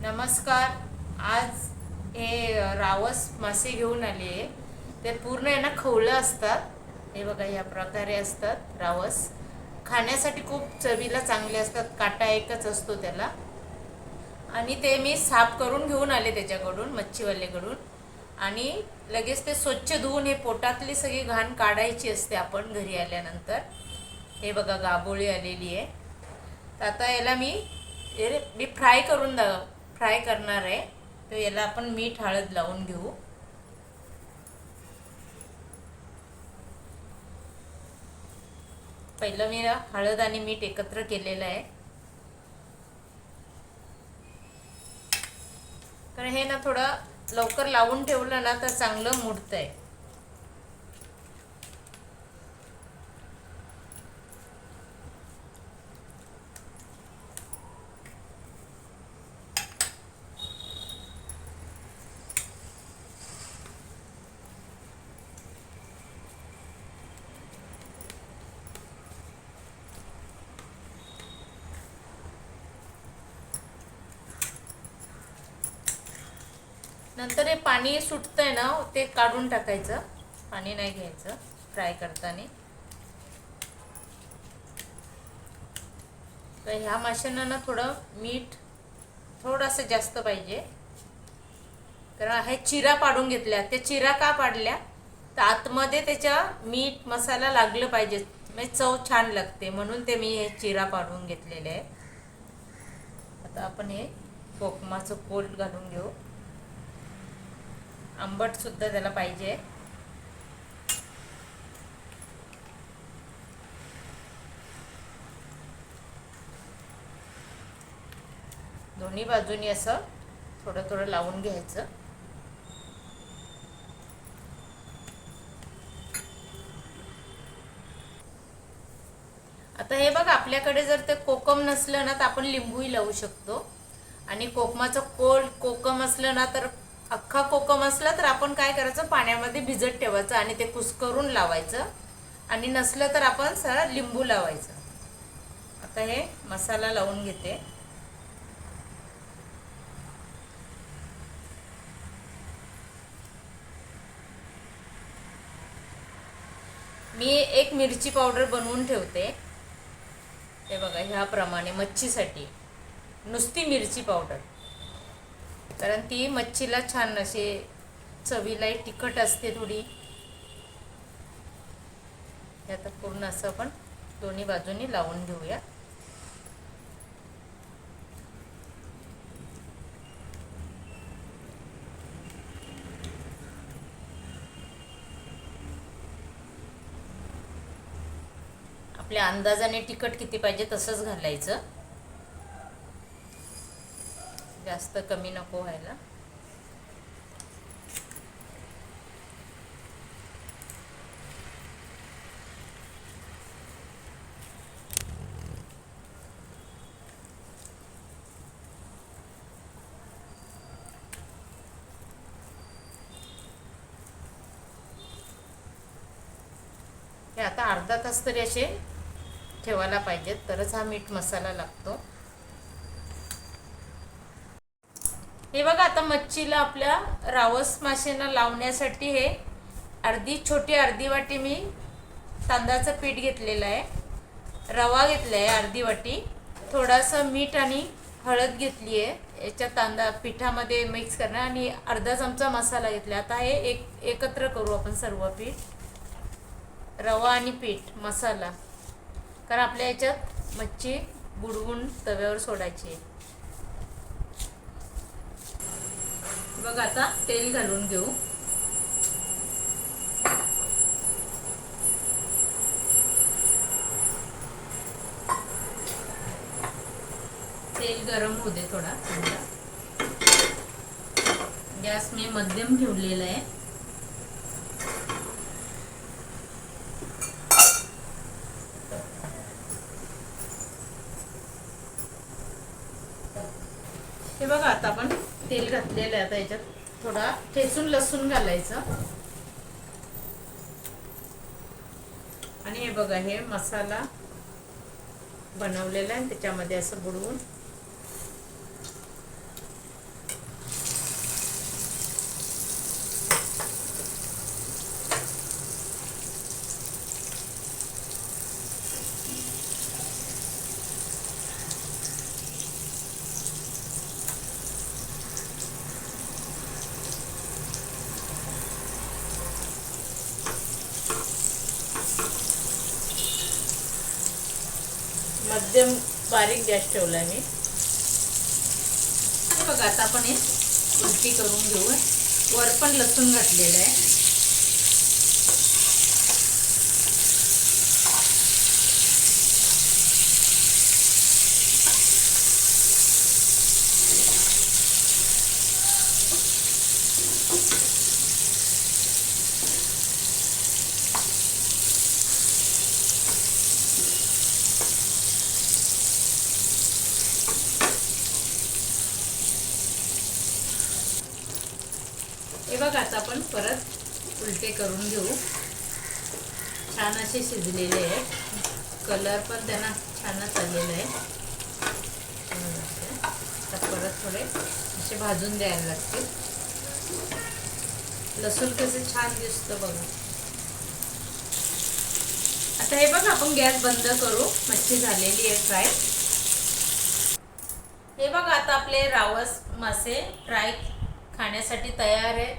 नमस्कार. आज हे रावस मासे घेऊन आले आहे. ते पूर्ण आहे ना खवलं असतात. हे बघा या प्रकारे असतात रावस. खाण्यासाठी खूप चवीला चांगले असतात. काटा एकच असतो त्याला. आणि ते मी साफ करून घेऊन आले त्याच्याकडून मच्छीवाल्याकडून. आणि लगेच ते स्वच्छ धुवून हे पोटातली सगळी घाण काढायची असते आपण घरी आल्यानंतर. हे बघा गाबोळी आलेली आहे. तर आता याला मी मी फ्राय करून दा फ्राय करणार आहे. तर याला आपण मीठ हळद लावून घेऊ. पहिलं मी हळद आणि मीठ एकत्र केलेलं आहे. कारण हे ना थोडं लवकर लावून ठेवलं ना तर चांगलं मुडतंय. नंतर हे पाणी सुटतंय ना ते काढून टाकायचं. पाणी नाही घ्यायचं फ्राय करताना. तर ह्या माशांना ना थोडं मीठ थोडंसं जास्त पाहिजे. कारण हे चिरा पाडून घेतल्या. त्या चिरा का पाडल्या? तर आतमध्ये त्याच्या मीठ मसाला लागलं पाहिजे. म्हणजे चव छान लागते. म्हणून ते मी हे चिरा पाडून घेतलेले आहे. आता आपण हे कोकमाचं कोल्ड घालून घेऊ. आंबट सुद्धा त्याला पाहिजे. दोन्ही बाजूनी असं थोडं थोडं लावून घ्यायचं. आता हे बघ आपल्याकडे जर ते कोकम नसलं ना तर आपण लिंबूही लावू शकतो. आणि कोकमाचं कोल कोकम असलं ना तर अख्खा कोकम असला तर आपण काय करायचं? पाण्यामध्ये भिजत ठेवायचं आणि ते कुस्करून लावायचं. आणि नसलं तर आपण सरळ लिंबू लावायचं. आता हे मसाला लावून घेते. मी एक मिरची पावडर बनवून ठेवते. हे बघा ह्याप्रमाणे मच्छीसाठी. नुसती मिरची पावडर. कारण ती मच्छीला छान असे चवीला तिखट असते थोडी. आता पूर्ण असं आपण दोन्ही बाजूनी लावून घेऊया. आपल्या अंदाजाने तिखट किती पाहिजे तसंच घालायचं. जास्त कमी नको व्हायला. हे आता अर्धा तास तरी असे ठेवायला पाहिजेत. तरच हा मीठ मसाला लागतो. हे बघा आता मच्छीला आपल्या रावस माशांना लावण्यासाठी हे अर्धी छोटी अर्धी वाटी मी तांदळाचं पीठ घेतलेलं आहे. रवा घेतला आहे अर्धी वाटी. थोडासा मीठ आणि हळद घेतली आहे. याच्या तांदा पिठामध्ये मिक्स करणार आणि अर्धा चमचा मसाला घेतला आता हे एक एकत्र करू आपण सर्व पीठ. रवा आणि पीठ मसाला. कारण आपल्या याच्यात मच्छी बुडवून तव्यावर सोडायची बघ आता तेल घालून घेऊ. तेल गरम होऊ दे थोडा गॅस मी मध्यम ठेवलेला आहे. हे बघा आता आपण तेल घातलेलं आहे आता याच्यात. थोडा ठेचून लसूण घालायचं. आणि हे बघा हे मसाला बनवलेला आहे त्याच्यामध्ये असं बुडवून मध्यम बारीक गॅस ठेवला मी. बघा आता आपण हे उलटी करून घेऊ वर पण लसूण घातलेलं आहे हे बघा आता आपण परत उलटे करून घेऊ. छान असे शिजलेले आहेत. कलर पण त्यांना छानच आलेला आहे. आता परत थोडे असे भाजून द्यायला लागतील. लसूण कसं छान दिसतं बघा. आता हे बघा आपण गॅस बंद करू. मच्छी झालेली आहे फ्राय. हे बघा आता आपले रावस मासे फ्राय खाण्यासाठी तयार आहे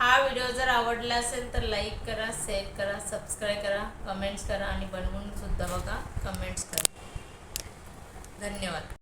हा व्हिडिओ जर आवडला असेल तर लाईक करा शेअर करा सबस्क्राईब करा कमेंट्स करा आणि बनवून सुद्धा बघा कमेंट्स करा. धन्यवाद.